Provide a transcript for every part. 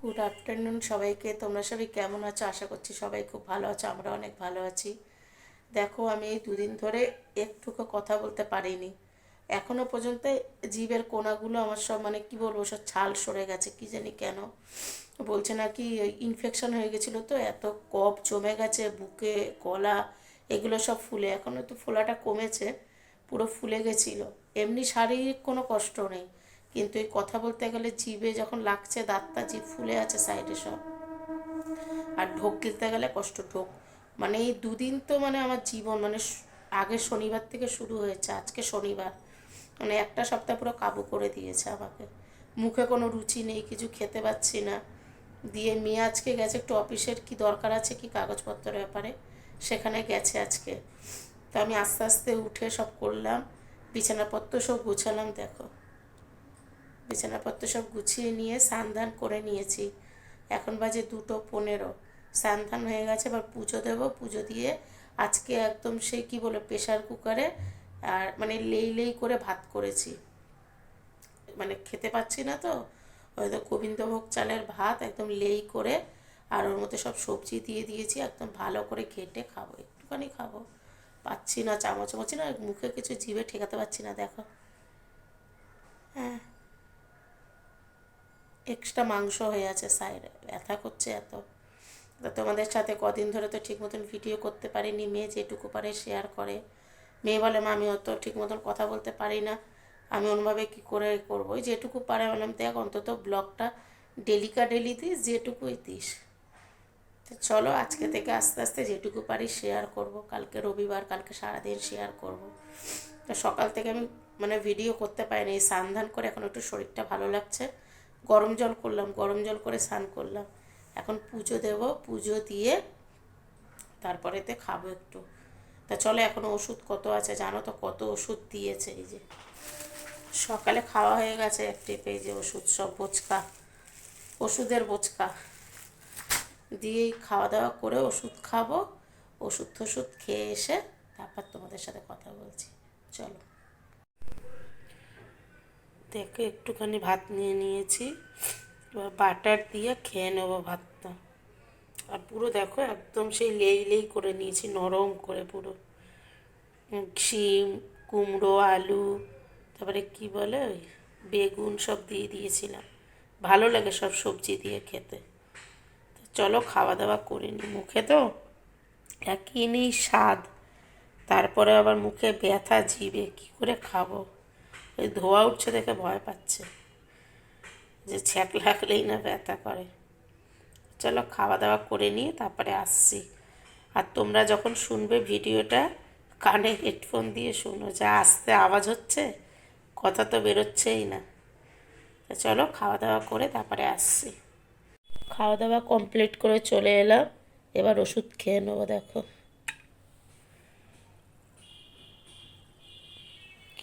Good afternoon সবাইকে, তোমরা সবাই কেমন আছো? আশা করছি সবাই খুব ভালো আছো, আমরা অনেক ভালো আছি। দেখো, আমি এই দুদিন ধরে একটুকু কথা বলতে পারিনি। এখনও পর্যন্ত জীবের কোনাগুলো আমার সব মানে কি বলব, সব ছাল সরে গেছে, কি জানি কেন। বলছে নাকি ইনফেকশন হয়ে গেছিল তো, এত কফ জমে গেছে, বুকে, গলা, এগুলো সব ফুলে। এখনও তো ফোলাটা কমেছে, পুরো ফুলে গেছিল। এমনি শারীরিক কোনো কষ্ট নেই। কিন্তু এই কথা বলতে গেলে জিভে যখন লাগছে দাঁতটা, জিভ ফুলে আছে সাইডে সব। আর ঢোক গিলতে গেলে কষ্ট, ঢোক। মানে এই দুদিন তো মানে আমার জীবন মানে স- আগে শনিবার থেকে শুরু হয়েছে, আজকে শনিবার। মানে একটা সপ্তাহ পুরো কাবু করে দিয়েছে আমাকে। মুখে কোনো রুচি নেই, কিছু খেতে পাচ্ছি না। দিয়ে মেয়ে আজকে গেছে, একটু অফিসের কি দরকার আছে কি কাগজপত্রের ব্যাপারে, সেখানে গেছে আজকে। তো আমি আস্তে আস্তে উঠে সব করলাম, বিছানাপত্র সব গুছালাম, দেখো। বিছানাপত্র সব গুছিয়ে নিয়ে স্নান করে নিয়েছি। এখন বাজে দুটো পনেরো। স্নান ধান হয়ে গেছে, এবার পুজো দেবো। পুজো দিয়ে আজকে একদম সে কি বলে প্রেশার কুকারে আর মানে লেই লেই করে ভাত করেছি। মানে খেতে পাচ্ছি না তো হয়তো গোবিন্দভোগ চালের ভাত একদম লেই করে আর ওর মধ্যে সব সবজি দিয়ে দিয়েছি, একদম ভালো করে ঘেটে খাব, একটুখানি খাব। পাচ্ছি না, চামচ চামচ না, মুখে কিছু জিভে ঠেকাতে পারছি না, দেখো। হ্যাঁ। এক্সট্রা মাংস হয়ে আছে সাইডে ব্যথা করছে এত। তা তোমাদের সাথে কদিন ধরে তো ঠিক মতন ভিডিও করতে পারিনি, মেয়ে যেটুকু পারে শেয়ার করে। মেয়ে বলে, মা, আমি অত ঠিক মতন কথা বলতে পারি না। আমি অন্যভাবে কী করে করব? যেটুকু পারে বললাম, দেখ, অন্তত ব্লগটা ডেলিকা ডেলি দিস, যেটুকুই দিস। তো চলো, আজকে থেকে আস্তে আস্তে যেটুকু পারি শেয়ার করব। কালকে রবিবার, কালকে সারাদিন শেয়ার করব। তো সকাল থেকে আমি মানে ভিডিও করতে পারিনি, এই স্নান ধান করে এখন একটু শরীরটা ভালো লাগছে। গরম জল করলাম, গরম জল করে স্নান করলাম। এখন পুজো দেব, পুজো দিয়ে তারপরেতে খাব একটু। তা চলো এখন ওষুধ কত আছে জানো তো? কত ওষুধ দিয়েছে এই যে। সকালে খাওয়া হয়ে গেছে একটি যে ওষুধ, সব বোচকা, ওষুধের বোচকা। দিয়েই খাওয়া দাওয়া করে ওষুধ খাব ওষুধ টষুধ খেয়ে এসে তারপর তোমাদের সাথে কথা বলছি। চলো। দেখো একটুখানি ভাত নিয়ে নিয়েছি। এবার বাটার দিয়ে খেয়ে নেব ভাতটা। আর পুরো দেখো একদম সেই লেই লেই করে নিয়েছি, নরম করে পুরো। শিম, কুমড়ো, আলু, তারপরে কি বলে ওই বেগুন সব দিয়ে দিয়েছিলাম। ভালো লাগে সব সবজি দিয়ে খেতে। চলো খাওয়া দাওয়া করে নি মুখে তো। একই নেই স্বাদ। তারপরে আবার মুখে ব্যথা জিবে, কী করে খাব? ওই ধোয়া উঠছে দেখে ভয় পাচ্ছে। যে ছ্যাক লাগলেই না ব্যথা করে। চলো খাওয়া দাওয়া করে নিয়ে তারপরে আসছি। আর তোমরা যখন শুনবে ভিডিওটা, কানে হেডফোন দিয়ে শুনো। যা আসতে আওয়াজ হচ্ছে, কথা তো বেরোচ্ছেই না। চলো খাওয়া দাওয়া করে তারপরে আসছি। খাওয়া দাওয়া কমপ্লিট করে চলে এলাম। এবার ওষুধ খেয়ে নেব, দেখো।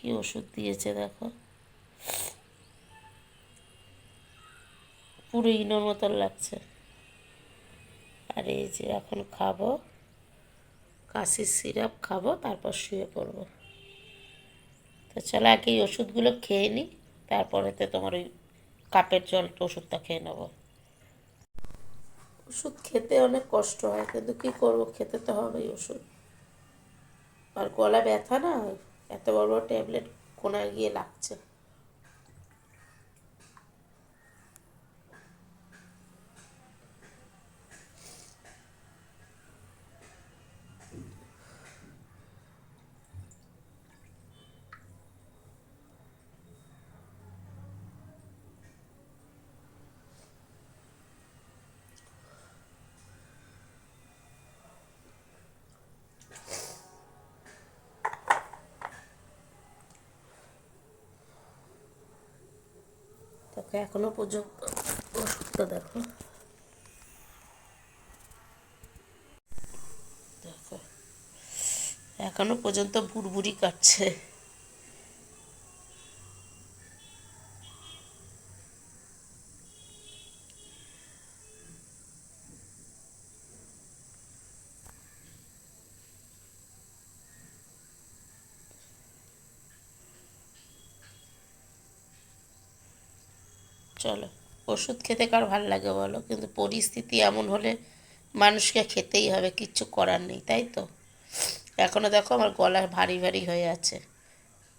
কি ওষুধ দিয়েছে দেখো? পুরো ইনোর মতন লাগছে। আর এই যে এখন খাব, কাশির সিরাপ খাব, তারপর শুয়ে পড়ব। তো চলো আগে এই ওষুধগুলো খেয়ে নিই, তারপরেতে তোমার ওই কাপের জল ওষুধটা খেয়ে নেব। ওষুধ খেতে অনেক কষ্ট হয়, কিন্তু কী করব, খেতে তো হবেই ওষুধ। আর গলা ব্যথা না এত বড় বড় ট্যাবলেট কোনায় গিয়ে লাগছে? এখনও পর্যন্ত ওষুধটা দেখো। দেখো। এখনও পর্যন্ত বুড়বুড়ি কাটছে। চলো। ওষুধ খেতে কার ভালো লাগে বলো? কিন্তু পরিস্থিতি এমন হলে মানুষকে খেতেই হবে, কিচ্ছু করার নেই, তাই তো? এখনও দেখো আমার গলা ভারী ভারী হয়ে আছে।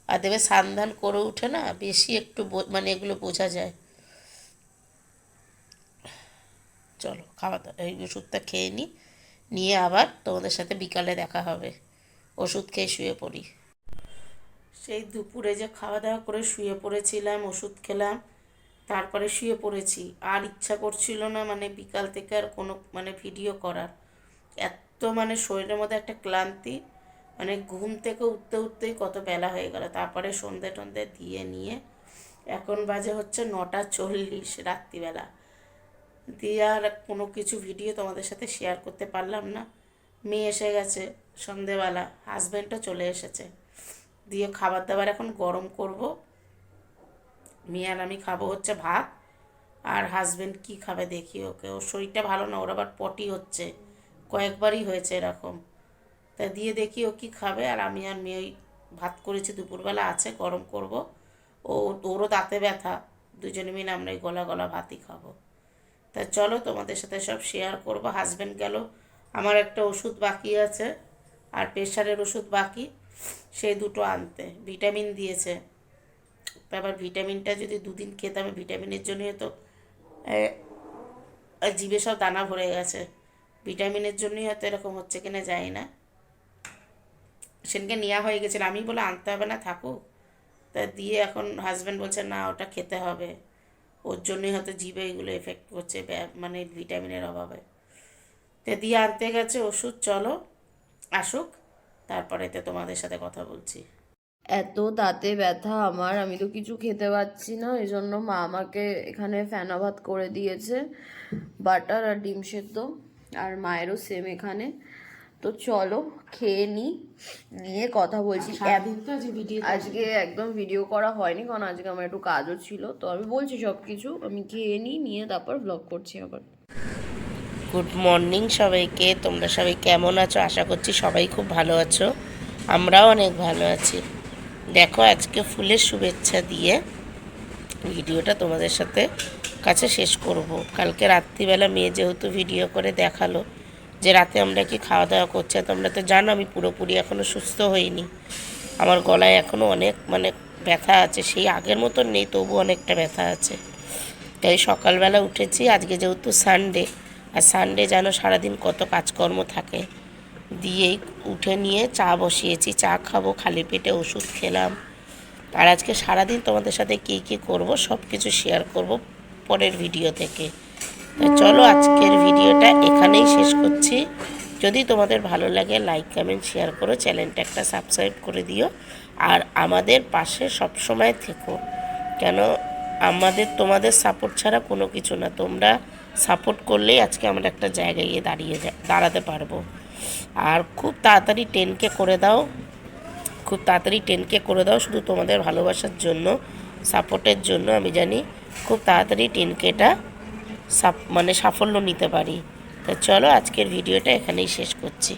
আর দেবে সান্ধান করে উঠে না, বেশি একটু মানে এগুলো বোঝা যায়। চলো, খাওয়া দাওয়া, এই ওষুধটা খেয়ে নিই নিয়ে আবার তোমাদের সাথে বিকালে দেখা হবে। ওষুধ খেয়ে শুয়ে পড়ি। সেই দুপুরে যে খাওয়া দাওয়া করে শুয়ে পড়েছিলাম, ওষুধ খেলাম। তারপরে শুয়ে পড়েছি। আর ইচ্ছা করছিল না মানে বিকাল থেকে আর কোনো মানে ভিডিও করার। এত মানে শরীরের মধ্যে একটা ক্লান্তি মানে ঘুম থেকে উঠতে উঠতেই কত বেলা হয়ে গেল। তারপরে সন্ধে টন্ধে দিয়ে নিয়ে এখন বাজে হচ্ছে নটা চল্লিশ রাত্রিবেলা। দিয়ে আর কোনো কিছু ভিডিও তোমাদের সাথে শেয়ার করতে পারলাম না। মেয়ে এসে গেছে সন্ধেবেলা হাজব্যান্ডও চলে এসেছে। দিয়ে খাবার দাবার এখন গরম করব। মেয়ে আর আমি খাব হচ্ছে ভাত। আর হাজব্যান্ড কি খাবে দেখি ওকে। ওর শরীরটা ভালো না, ওর আবার পটি হচ্ছে। কয়েকবারই হয়েছে এরকম। তা দিয়ে দেখি ও কি খাবে। আর আমি আর মেয়ে ওই ভাত করেছি, দুপুরবেলা আছে, গরম করব। ও, ওরও দাঁতে ব্যথা। দুজনে মিলে আমরা এই গলা গলা ভাতই খাব। তা চলো তোমাদের সাথে সব শেয়ার করব। হাজব্যান্ড গেল। আমার একটা ওষুধ বাকি আছে। আর প্রেশারের ওষুধ বাকি। সেই দুটো আনতে। ভিটামিন দিয়েছে। তারপর ভিটামিনটা যদি দুদিন খেতাম ভিটামিনের জন্যই তো জিভে সব দানা ভরে গেছে। ভিটামিনের জন্যই হয়তো এরকম হচ্ছে কিনা জানি না। সেদিনকে নেওয়া হয়ে গেছিল। আমি বলে আনতে হবে না, থাকুক। তা দিয়ে এখন হাজব্যান্ড বলছে, না, ওটা খেতে হবে। ওর জন্যই হয়তো জিভে এগুলো এফেক্ট করছে মানে ভিটামিনের অভাবে। তো দিয়ে আনতে গেছে ওষুধ, চলো, আসুক। তারপরে তো তোমাদের সাথে কথা বলছি। এত দাঁতে ব্যথা আমার আমি তো কিছু খেতে পাচ্ছি না এই জন্য মা আমাকে এখানে ফেনা ভাত করে দিয়েছে বাটার আর ডিম সেদ্ধ আর মায়েরও সেম এখানে। তো চলো খেয়ে নিই নিয়ে কথা বলছি। আজকে একদম ভিডিও করা হয়নি কারণ আজকে আমার একটু কাজও ছিল। তো আমি বলছি সব কিছু আমি খেয়ে নিই নিয়ে তারপর ব্লগ করছি আবার। গুড মর্নিং সবাইকে তোমরা সবাই কেমন আছো? আশা করছি সবাই খুব ভালো আছো। আমরাও অনেক ভালো আছি। দেখো আজকে ফুলের শুভেচ্ছা দিয়ে ভিডিওটা তোমাদের সাথে কাছে শেষ করব। কালকে রাত্রিবেলা মেয়ে যেহেতু ভিডিও করে দেখাল যে রাতে আমরা কি খাওয়া দাওয়া করছি তোমরা তো জানো আমি পুরোপুরি এখনও সুস্থ হইনি। আমার গলায় এখনও অনেক মানে ব্যথা আছে, সেই আগের মতন নেই, তবু অনেকটা ব্যথা আছে। তাই সকালবেলা উঠেছি, আজকে যেহেতু সানডে আর সানডে যেন সারাদিন কত কাজকর্ম থাকে। দিয়েই উঠে নিয়ে চা বসিয়েছি, চা খাব, খালি পেটে ওষুধ খেলাম। আর আজকে সারাদিন তোমাদের সাথে কী কী করব সব কিছু শেয়ার করব পরের ভিডিও থেকে। চলো আজকের ভিডিওটা এখানেই শেষ করছি। যদি তোমাদের ভালো লাগে লাইক কমেন্ট শেয়ার করো চ্যানেলটা একটা সাবস্ক্রাইব করে দিও। আর আমাদের পাশে সবসময় থেকো। কেন? আমাদের, তোমাদের সাপোর্ট ছাড়া কোনো কিছু না। তোমরা সাপোর্ট করলেই আজকে আমরা একটা জায়গায় গিয়ে দাঁড়িয়ে দাঁড়াতে পারব। আর খুব তাড়াতাড়ি টেনকে করে দাও। খুব তাড়াতাড়ি টেনকে করে দাও শুধু তোমাদের ভালোবাসার জন্য সাপোর্টের জন্য আমি জানি খুব তাড়াতাড়ি টেনকেটা সাপ মানে সাফল্য নিতে পারি। তা চলো আজকের ভিডিওটা এখানেই শেষ করছি।